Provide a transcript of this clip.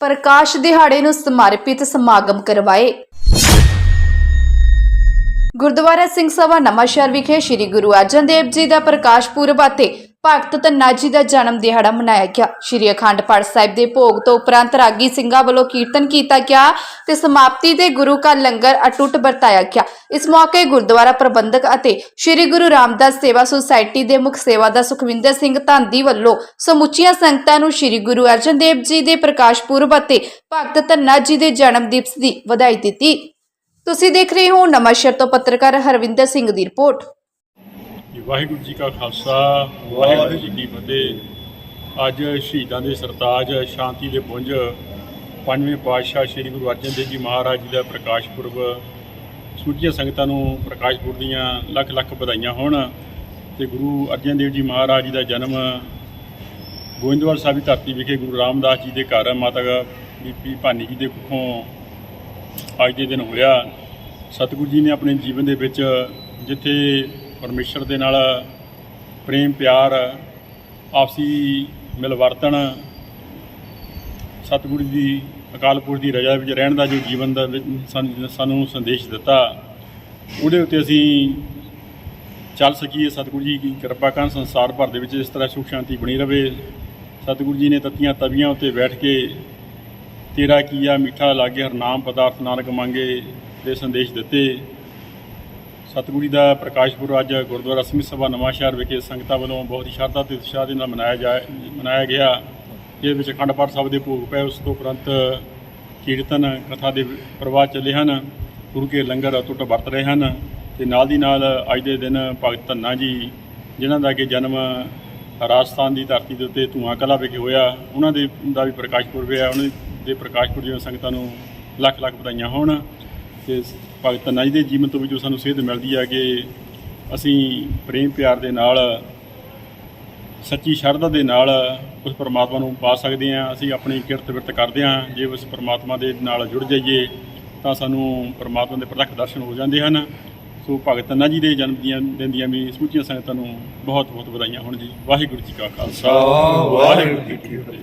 ਪ੍ਰਕਾਸ਼ ਦਿਹਾੜੇ ਨੂੰ ਸਮਰਪਿਤ ਸਮਾਗਮ ਕਰਵਾਏ। ਗੁਰਦੁਆਰਾ ਸਿੰਘ ਸਭਾ ਨਵਾਂਸ਼ਹਿਰ ਵਿਖੇ ਸ੍ਰੀ ਗੁਰੂ ਅਰਜਨ ਦੇਵ ਜੀ ਦਾ ਪ੍ਰਕਾਸ਼ ਪੁਰਬ ਅਤੇ ਭਗਤ ਧੰਨਾ ਜੀ ਦਾ ਜਨਮ ਦਿਹਾੜਾ ਮਨਾਇਆ ਗਿਆ। ਸ੍ਰੀ ਅਖੰਡ ਪਾਠ ਸਾਹਿਬ ਦੇ ਭੋਗ ਤੋਂ ਉਪਰੰਤ ਰਾਗੀ ਸਿੰਘਾਂ ਵੱਲੋਂ ਕੀਰਤਨ ਕੀਤਾ ਗਿਆ ਤੇ ਸਮਾਪਤੀ ਦੇ ਗੁਰੂ ਕਾ ਲੰਗਰ ਅਟੁੱਟ ਵਰਤਾਇਆ ਗਿਆ। ਇਸ ਮੌਕੇ ਗੁਰਦੁਆਰਾ ਪ੍ਰਬੰਧਕ ਅਤੇ ਸ੍ਰੀ ਗੁਰੂ ਰਾਮਦਾਸ ਸੇਵਾ ਸੁਸਾਇਟੀ ਦੇ ਮੁੱਖ ਸੇਵਾਦਾਰ ਸੁਖਵਿੰਦਰ ਸਿੰਘ ਧਾਂਦੀ ਵੱਲੋਂ ਸਮੁੱਚੀਆਂ ਸੰਗਤਾਂ ਨੂੰ ਸ੍ਰੀ ਗੁਰੂ ਅਰਜਨ ਦੇਵ ਜੀ ਦੇ ਪ੍ਰਕਾਸ਼ ਪੁਰਬ ਅਤੇ ਭਗਤ ਧੰਨਾ ਜੀ ਦੇ ਜਨਮ ਦਿਵਸ ਦੀ ਵਧਾਈ ਦਿੱਤੀ। ਤੁਸੀਂ ਦੇਖ ਰਹੇ ਹੋ ਨਵਾਂਸ਼ਹਿਰ ਤੋਂ ਪੱਤਰਕਾਰ ਹਰਵਿੰਦਰ ਸਿੰਘ ਦੀ ਰਿਪੋਰਟ। ਜੀ, ਵਾਹਿਗੁਰੂ ਜੀ ਕਾ ਖਾਲਸਾ ਵਾਹਿਗੁਰੂ ਜੀ ਕੀ ਫਤਿਹ। ਅੱਜ ਸ਼ਹੀਦਾਂ ਦੇ ਸਰਤਾਜ ਸ਼ਾਂਤੀ ਦੇ ਪੁੰਜ ਪੰਜਵੇਂ ਪਾਤਸ਼ਾਹ ਸ੍ਰੀ ਗੁਰੂ ਅਰਜਨ ਦੇਵ ਜੀ ਮਹਾਰਾਜ ਜੀ ਦਾ ਪ੍ਰਕਾਸ਼ ਪੁਰਬ ਸੂਚੀਆਂ ਸੰਗਤਾਂ ਨੂੰ ਪ੍ਰਕਾਸ਼ ਪੁਰਬ ਦੀਆਂ ਲੱਖ ਲੱਖ ਵਧਾਈਆਂ ਹੋਣ ਤੇ ਗੁਰੂ ਅਰਜਨ ਦੇਵ ਜੀ ਮਹਾਰਾਜ ਜੀ ਦਾ ਜਨਮ ਗੋਇੰਦਵਾਲ ਸਾਹਿਬ ਦੀ ਧਰਤੀ ਵਿਖੇ ਗੁਰੂ ਰਾਮਦਾਸ ਜੀ ਦੇ ਘਰ ਮਾਤਾ ਬੀਬੀ ਭਾਨੀ ਜੀ ਦੇ ਕੁੱਖੋਂ ਅੱਜ ਦੇ ਦਿਨ ਹੋਇਆ ਸਤਿਗੁਰੂ ਜੀ ਨੇ ਆਪਣੇ ਜੀਵਨ ਦੇ ਵਿੱਚ ਜਿੱਥੇ ਪਰਮੇਸ਼ਰ ਦੇ ਨਾਲ ਪ੍ਰੇਮ, ਪਿਆਰ, ਆਪਸੀ ਮਿਲਵਰਤਨ, ਸਤਿਗੁਰੂ ਦੀ ਅਕਾਲ ਪੁਰਖ ਦੀ ਰਜਾ ਵਿੱਚ ਰਹਿਣ ਦਾ ਜੋ ਜੀਵਨ ਦਾ ਸਾਨੂੰ- ਸੰਦੇਸ਼ ਦਿੱਤਾ, ਉਹਦੇ ਉੱਤੇ ਅਸੀਂ ਚੱਲ ਸਕੀਏ। ਸਤਿਗੁਰੂ ਜੀ ਦੀ ਕਿਰਪਾ ਕਰਨ ਸੰਸਾਰ ਭਰ ਦੇ ਵਿੱਚ ਇਸ ਤਰ੍ਹਾਂ ਸੁਖ ਸ਼ਾਂਤੀ ਬਣੀ ਰਵੇ। ਸਤਿਗੁਰੂ ਜੀ ਨੇ ਤਤੀਆਂ ਤਵੀਆਂ ਉੱਤੇ ਬੈਠ ਕੇ ਤੇਰਾ ਕੀਆ, ਮਿੱਠਾ ਲਾਗੇ ਹਰਨਾਮ ਪਦਾਰਥ ਨਾਨਕ ਮੰਗੇ ਦੇ ਸੰਦੇਸ਼ ਦਿੱਤੇ। ਸਤਿਗੁਰੀ ਦਾ ਪ੍ਰਕਾਸ਼ ਪੁਰਬ ਅੱਜ ਗੁਰਦੁਆਰਾ ਸਿੰਘ ਸਭਾ ਨਵਾਂਸ਼ਹਿਰ ਵਿਖੇ ਸੰਗਤਾਂ ਵੱਲੋਂ ਬਹੁਤ ਹੀ ਸ਼ਰਧਾ ਤੇ ਉਤਸ਼ਾਹ ਦੇ ਨਾਲ ਮਨਾਇਆ ਜਾ ਮਨਾਇਆ ਗਿਆ। ਜਿਹਦੇ ਵਿੱਚ ਅਖੰਡ ਪਾਠ ਸਾਹਿਬ ਦੇ ਭੋਗ ਪਏ, ਉਸ ਤੋਂ ਉਪਰੰਤ ਕੀਰਤਨ, ਕਥਾ ਦੇ ਪ੍ਰਵਾਹ ਚੱਲੇ ਹਨ। ਗੁਰੂ ਕੇ ਲੰਗਰ ਅਟੁੱਟ ਵਰਤ ਰਹੇ ਹਨ ਤੇ ਨਾਲ ਦੀ ਨਾਲ ਅੱਜ ਦੇ ਦਿਨ ਭਗਤ ਧੰਨਾ ਜੀ, ਜਿਨ੍ਹਾਂ ਦਾ ਕਿ ਜਨਮ ਰਾਜਸਥਾਨ ਦੀ ਧਰਤੀ ਦੇ ਉੱਤੇ ਧੂਆਂ ਕਲਾ ਵਿਖੇ ਹੋਇਆ, ਉਹਨਾਂ ਦੇ, ਦਾ ਵੀ ਪ੍ਰਕਾਸ਼ ਪੁਰਬ ਹੈ। ਉਹਨਾਂ ਦੇ ਪ੍ਰਕਾਸ਼ ਪੁਰਬ ਦੀਆਂ ਸੰਗਤਾਂ ਨੂੰ ਲੱਖ ਲੱਖ ਵਧਾਈਆਂ ਹੋਣ। ਤੇ ਭਗਤ ਧੰਨਾ ਜੀ ਦੇ ਜੀਵਨ ਤੋਂ ਵੀ ਜੋ ਸਾਨੂੰ ਸੇਧ ਮਿਲਦੀ ਹੈ ਕਿ ਅਸੀਂ ਪ੍ਰੇਮ ਪਿਆਰ ਦੇ ਨਾਲ, ਸੱਚੀ ਸ਼ਰਧਾ ਦੇ ਨਾਲ ਉਸ ਪਰਮਾਤਮਾ ਨੂੰ ਪਾ ਸਕਦੇ ਹਾਂ, ਅਸੀਂ ਆਪਣੀ ਕਿਰਤ ਵਿਰਤ ਕਰਦੇ ਹਾਂ, ਜੇ ਉਸ ਪਰਮਾਤਮਾ ਦੇ ਨਾਲ ਜੁੜ ਜਾਈਏ, ਤਾਂ ਸਾਨੂੰ ਪਰਮਾਤਮਾ ਦੇ ਪ੍ਰਤੱਖ ਦਰਸ਼ਨ ਹੋ ਜਾਂਦੇ ਹਨ। ਸੋ ਭਗਤ ਧੰਨਾ ਜੀ ਦੇ ਜਨਮ ਦੀਆਂ, ਦਿਨ ਦੀਆਂ ਵੀ ਸਮੁੱਚੀਆਂ ਸੰਗਤਾਂ ਨੂੰ ਬਹੁਤ ਬਹੁਤ ਵਧਾਈਆਂ ਹੋਣ ਜੀ। ਵਾਹਿਗੁਰੂ ਜੀ ਕਾ ਖਾਲਸਾ। ਵਾਹਿਗੁਰੂ ਜੀ ਕੀ ਫਤਿਹ।